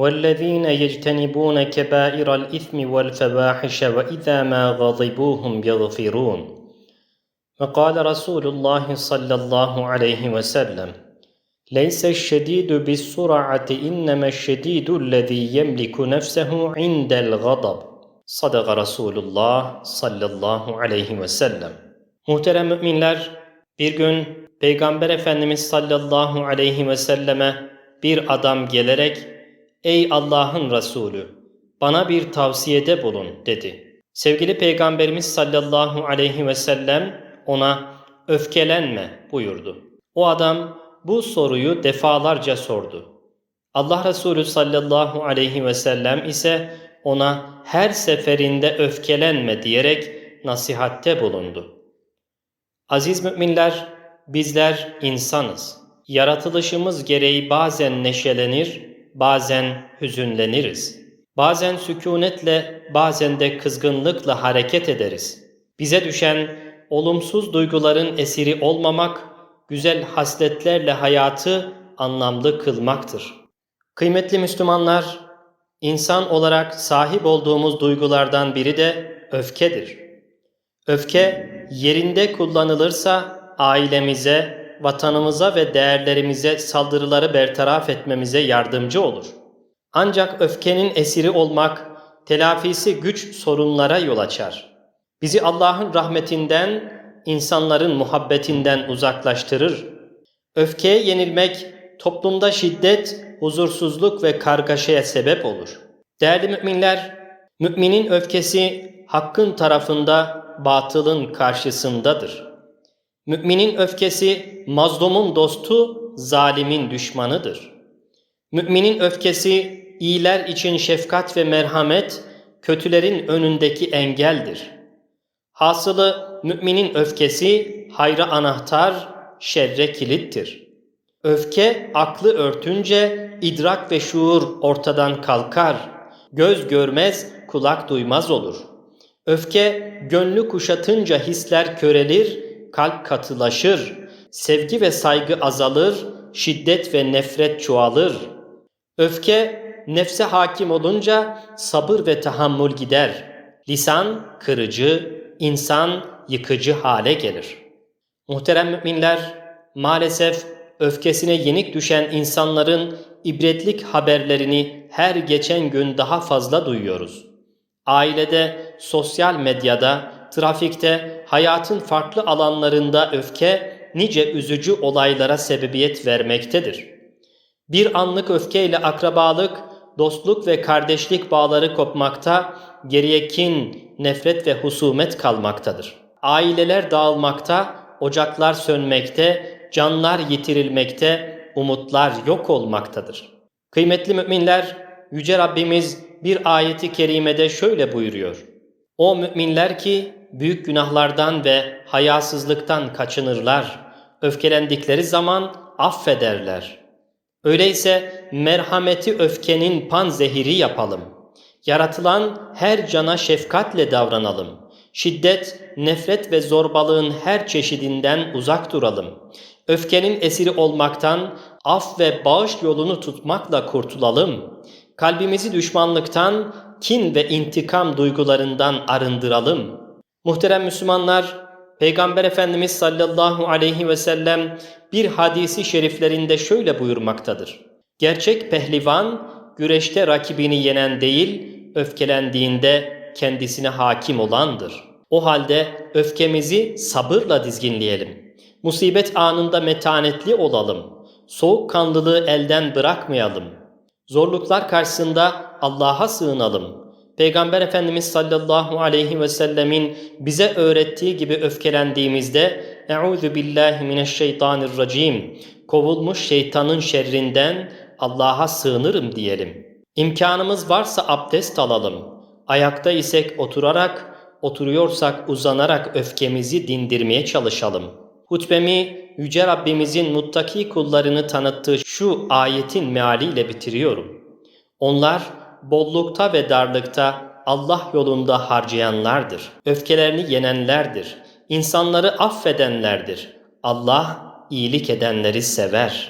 والذين يجتنبون كبائر الإثم والفواحش وإذا ما غضبوا هم يغفرون وقال رسول الله صلى الله عليه وسلم ليس الشديد بالسرعة إنما الشديد الذي يملك نفسه عند الغضب صدق Resulullah sallallahu aleyhi ve sellem. Muhterem müminler, bir gün Peygamber Efendimiz sallallahu aleyhi ve selleme bir adam gelerek Ey Allah'ın Resulü, bana bir tavsiyede bulun dedi. Sevgili Peygamberimiz sallallahu aleyhi ve sellem ona öfkelenme buyurdu. O adam bu soruyu defalarca sordu. Allah Resulü sallallahu aleyhi ve sellem ise ona her seferinde öfkelenme diyerek nasihatte bulundu. Aziz müminler, bizler insanız. Yaratılışımız gereği bazen neşelenir, bazen hüzünleniriz. Bazen sükunetle, bazen de kızgınlıkla hareket ederiz. Bize düşen olumsuz duyguların esiri olmamak, güzel hasletlerle hayatı anlamlı kılmaktır. Kıymetli Müslümanlar, insan olarak sahip olduğumuz duygulardan biri de öfkedir. Öfke yerinde kullanılırsa ailemize, vatanımıza ve değerlerimize saldırıları bertaraf etmemize yardımcı olur. Ancak öfkenin esiri olmak, telafisi güç sorunlara yol açar. Bizi Allah'ın rahmetinden, insanların muhabbetinden uzaklaştırır. Öfkeye yenilmek toplumda şiddet, huzursuzluk ve kargaşaya sebep olur. Değerli müminler, müminin öfkesi hakkın tarafında, batılın karşısındadır. Müminin öfkesi mazlumun dostu, zalimin düşmanıdır. Müminin öfkesi iyiler için şefkat ve merhamet, kötülerin önündeki engeldir. Hasılı müminin öfkesi hayra anahtar, şerre kilittir. Öfke aklı örtünce idrak ve şuur ortadan kalkar. Göz görmez, kulak duymaz olur. Öfke gönlü kuşatınca hisler körelir, kalp katılaşır. Sevgi ve saygı azalır, şiddet ve nefret çoğalır. Öfke nefse hakim olunca sabır ve tahammül gider. Lisan kırıcı, insan yıkıcı hale gelir. Muhterem müminler, maalesef öfkesine yenik düşen insanların ibretlik haberlerini her geçen gün daha fazla duyuyoruz. Ailede, sosyal medyada, trafikte, hayatın farklı alanlarında öfke nice üzücü olaylara sebebiyet vermektedir. Bir anlık öfkeyle akrabalık, dostluk ve kardeşlik bağları kopmakta, geriye kin, nefret ve husumet kalmaktadır. Aileler dağılmakta, ocaklar sönmekte, canlar yitirilmekte, umutlar yok olmaktadır. Kıymetli müminler, Yüce Rabbimiz bir ayeti kerimede şöyle buyuruyor. O müminler ki büyük günahlardan ve hayasızlıktan kaçınırlar, öfkelendikleri zaman affederler. Öyleyse merhameti öfkenin pan zehiri yapalım. Yaratılan her cana şefkatle davranalım. Şiddet, nefret ve zorbalığın her çeşidinden uzak duralım. Öfkenin esiri olmaktan, af ve bağış yolunu tutmakla kurtulalım. Kalbimizi düşmanlıktan, kin ve intikam duygularından arındıralım. Muhterem Müslümanlar, Peygamber Efendimiz sallallahu aleyhi ve sellem bir hadisi şeriflerinde şöyle buyurmaktadır. Gerçek pehlivan güreşte rakibini yenen değil, öfkelendiğinde kendisine hakim olandır. O halde öfkemizi sabırla dizginleyelim. Musibet anında metanetli olalım. Soğukkanlılığı elden bırakmayalım. Zorluklar karşısında Allah'a sığınalım. Peygamber Efendimiz sallallahu aleyhi ve sellemin bize öğrettiği gibi öfkelendiğimizde Euzu billahi mineşşeytanirracim kovulmuş şeytanın şerrinden Allah'a sığınırım diyelim. İmkanımız varsa abdest alalım. Ayakta isek oturarak, oturuyorsak uzanarak öfkemizi dindirmeye çalışalım. Hutbemi Yüce Rabbimizin muttaki kullarını tanıttığı şu ayetin mealiyle bitiriyorum. Onlar bollukta ve darlıkta Allah yolunda harcayanlardır. Öfkelerini yenenlerdir. İnsanları affedenlerdir. Allah iyilik edenleri sever.''